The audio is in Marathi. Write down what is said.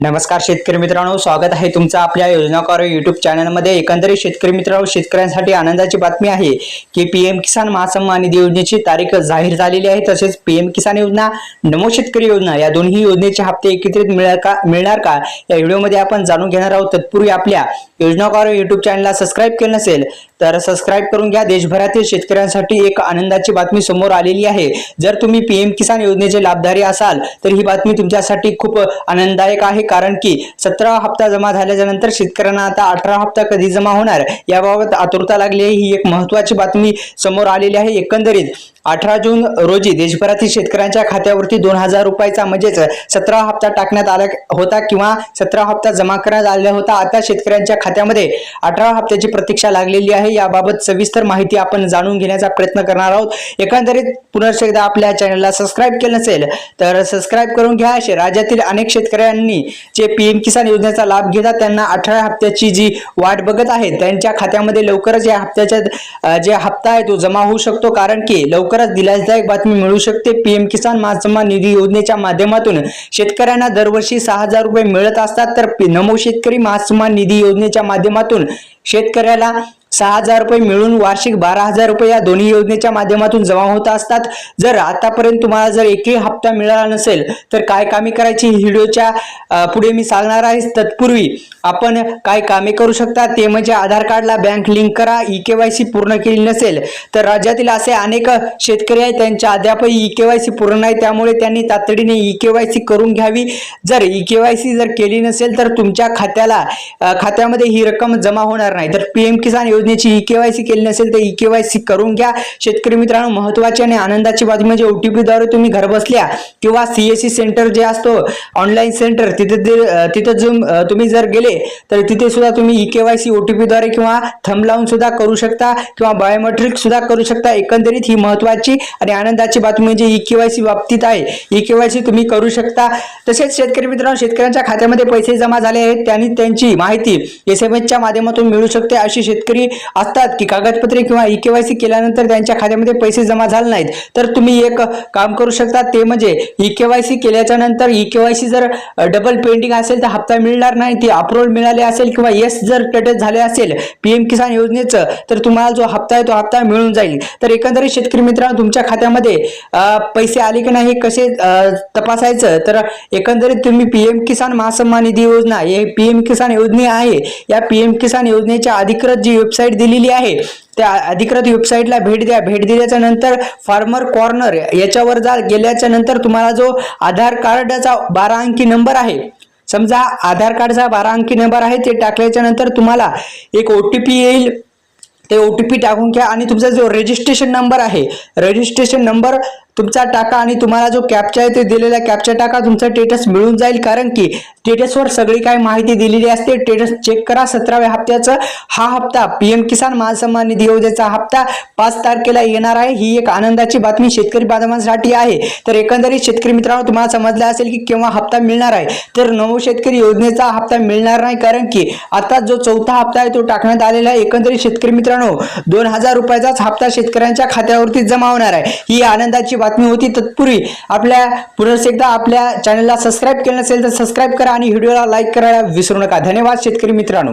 नमस्कार शेतकरी मित्रांनो स्वागत आहे तुमचं आपल्या योजनाकार युट्यूब चॅनलमध्ये एकंदरीत शेतकरी मित्रांनो शेतकऱ्यांसाठी आनंदाची बातमी आहे की पीएम किसान महासन्मान निधी योजनेची तारीख जाहीर झालेली आहे. तसेच पीएम किसान योजना नमो शेतकरी योजना या दोन्ही योजनेचे हप्ते एकत्रित मिळणार का मिळणार का? या व्हिडिओमध्ये आपण जाणून घेणार आहोत. तत्पूर्वी आपल्या योजनाकार युट्यूब चॅनलला सबस्क्राईब केलं नसेल तर सबस्क्राईब करून घ्या. देशभरातील शेतकऱ्यांसाठी एक आनंदाची बातमी समोर आलेली आहे. जर तुम्ही पीएम किसान योजनेचे लाभधारी असाल तर ही बातमी तुमच्यासाठी खूप आनंददायक आहे. कारण की सतरा हप्ता जमा झाल्याच्यानंतर शेतकऱ्यांना आता अठरा हप्ता कधी जमा होणार? याबाबत आतुरता लागली आहे. ही एक महत्वाची बातमी समोर आलेली आहे. एकंदरीत अठरा जून रोजी देशभरातील शेतकऱ्यांच्या खात्यावरती दोन हजार रुपयाचा म्हणजेच सतरा हप्ता टाकण्यात आला होता किंवा सतरा हप्ता जमा करण्यात आला होता. आता शेतकऱ्यांच्या खात्यामध्ये अठरा हप्त्याची प्रतीक्षा लागलेली आहे. याबाबत सविस्तर माहिती आपण जाणून घेण्याचा प्रयत्न करणार आहोत. एकंदरीत पुनर्श एकदा आपल्या चॅनलला सबस्क्राईब केलं नसेल तर सबस्क्राईब करून घ्या. असे राज्यातील अनेक शेतकऱ्यांनी जे पीएम किसान योजनेचा लाभ घेतात त्यांना अठरा हप्त्याची जी वाट बघत आहे त्यांच्या खात्यामध्ये लवकरच या हप्त्याच्या जे हप्ता आहे तो जमा होऊ शकतो. कारण की लवकरच दिलासदायक बातमी मिळू शकते. पीएम किसान महासन्मान निधी योजनेच्या माध्यमातून शेतकऱ्यांना दरवर्षी सहा हजार रुपये मिळत असतात. तर नमो शेतकरी महासन्मान निधी योजनेच्या माध्यमातून शेतकऱ्याला सहा हजार रुपये मिळून वार्षिक बारा हजार रुपये या दोन्ही योजनेच्या माध्यमातून जमा होत असतात. जर आतापर्यंत तुम्हाला जर एकही हप्ता मिळाला नसेल तर काय कामे करायची व्हिडिओच्या पुढे मी सांगणार आहे. तत्पूर्वी आपण काय कामे करू शकता ते म्हणजे आधार कार्डला बँक लिंक करा ई के वाय सी पूर्ण केली नसेल तर राज्यातील असे अनेक शेतकरी आहेत त्यांच्या अद्यापही ई के वाय सी पूर्ण नाही. त्यामुळे त्यांनी तातडीने ई के वाय सी करून घ्यावी. जर ई के वाय सी जर केली नसेल तर तुमच्या खात्याला खात्यामध्ये ही रक्कम जमा होणार नाही. तर पीएम किसान योजनेची ई केवायसी सी केली नसेल तर ई केवायसी करून घ्या. शेतकरी मित्रांनो महत्वाची आणि आनंदाची बातमी म्हणजे ओटीपी द्वारे तुम्ही घर बसल्या किंवा सीएससी सेंटर जे असतो ऑनलाईन सेंटर तिथे तिथे तुम्ही जर गेले तर तिथे सुद्धा तुम्ही e K Y C OTP द्वारे किंवा थंब लावून सुद्धा करू शकता किंवा बायोमेट्रिक सुद्धा करू शकता. एकंदरीत ही महत्वाची आणि आनंदाची बातमी म्हणजे ई केवायसी सी बाबतीत आहे. ई केवायसी तुम्ही करू शकता. तसेच शेतकरी मित्रांनो शेतकऱ्यांच्या खात्यामध्ये पैसे जमा झाले आहेत. त्यांनी त्यांची माहिती एस एम एसच्या माध्यमातून मिळू शकते. अशी शेतकरी असतात की कागदपत्रे किंवा ई के वाय सी केल्यानंतर त्यांच्या खात्यामध्ये पैसे जमा झाले नाहीत. तर तुम्ही एक काम करू शकता ते म्हणजे ई के वाय सी केल्याच्यानंतर ई के वाय सी जर डबल पेंडिंग असेल तर हप्ता मिळणार नाही ती अप्रूव्हल मिळाले असेल किंवा येस जर टटच झाले असेल पीएम किसान योजनेचं तर तुम्हाला जो हप्ता आहे तो हप्ता मिळून जाईल. तर एकंदरीत शेतकरी मित्रांनो तुमच्या खात्यामध्ये पैसे आले की नाही हे कसे तपासायचं? तर एकंदरीत तुम्ही पीएम किसान महासन्मान निधी योजना हे पीएम किसान योजने आहे. या पीएम किसान योजनेच्या अधिकृत जी वेबसाईट दिलेली आहे. त्या अधिकृत वेबसाईटला भेट द्या. भेट दिल्याच्या नंतर फार्मर कॉर्नर याच्यावर जा गेल्याच्यानंतर तुम्हाला जो आधार कार्डचा बारा अंकी नंबर आहे समजा आधार कार्डचा बारा अंकी नंबर आहे ते टाकल्याच्या नंतर तुम्हाला एक ओ टी पी येईल. ते ओ टी पी टाकून घ्या आणि तुमचा जो रजिस्ट्रेशन नंबर आहे रजिस्ट्रेशन नंबर तुमचा टाका आणि तुम्हाला जो कॅप्चा आहे ते दिलेला कॅप्चा टाका तुमचा स्टेटस मिळून जाईल. कारण की स्टेटसवर सगळी काय माहिती दिलेली असते. स्टेटस चेक करा. सतराव्या हप्त्याचं हा हप्ता पीएम किसान मानसन्मान निधी योजनेचा हप्ता पाच तारखेला येणार आहे. ही एक आनंदाची बातमी शेतकरी बांधवांसाठी आहे. तर एकंदरीत शेतकरी मित्रांनो तुम्हाला समजलं असेल की केव्हा हप्ता मिळणार आहे. तर नवो शेतकरी योजनेचा हप्ता मिळणार नाही. कारण की आता जो चौथा हप्ता आहे तो टाकण्यात आलेला आहे. एकंदरीत शेतकरी मित्रांनो दोन हजार रुपयाचाच हप्ता शेतकऱ्यांच्या खात्यावरती जमा होणार आहे. ही आनंदाची बातमी होती तत्पूर्वी. आपल्या पुनर्स एकदा आपल्या चॅनलला सबस्क्राईब केलं नसेल तर सबस्क्राईब करा आणि व्हिडिओला लाईक करायला विसरू नका. धन्यवाद शेतकरी मित्रांनो.